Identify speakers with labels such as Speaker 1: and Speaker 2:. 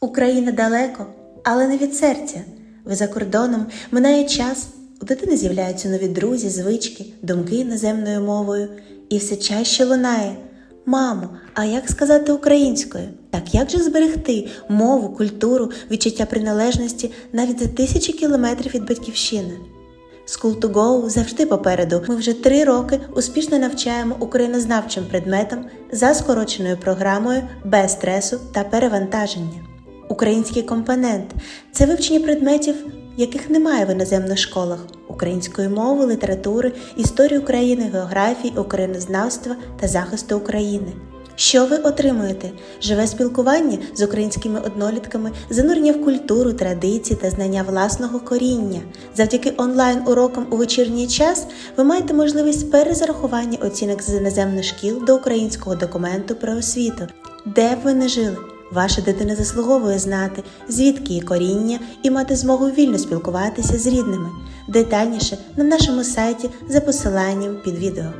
Speaker 1: Україна далеко, але не від серця. Ви за кордоном минає час, у дитини з'являються нові друзі, звички, думки іноземною мовою, і все чаще лунає. Мамо, а як сказати українською? Так як же зберегти мову, культуру, відчуття приналежності навіть за тисячі кілометрів від батьківщини? School to Go завжди попереду. Ми вже три роки успішно навчаємо українознавчим предметам за скороченою програмою без стресу та перевантаження. Український компонент це вивчення предметів, яких немає в іноземних школах: української мови, літератури, історії України, географії, українознавства та захисту України. Що ви отримуєте? Живе спілкування з українськими однолітками, занурення в культуру, традиції та знання власного коріння. Завдяки онлайн-урокам у вечірній час ви маєте можливість перезарахування оцінок з іноземних шкіл до українського документу про освіту. Де б ви не жили? Ваша дитина заслуговує знати, звідки її коріння і мати змогу вільно спілкуватися з рідними. Детальніше на нашому сайті за посиланням під відео.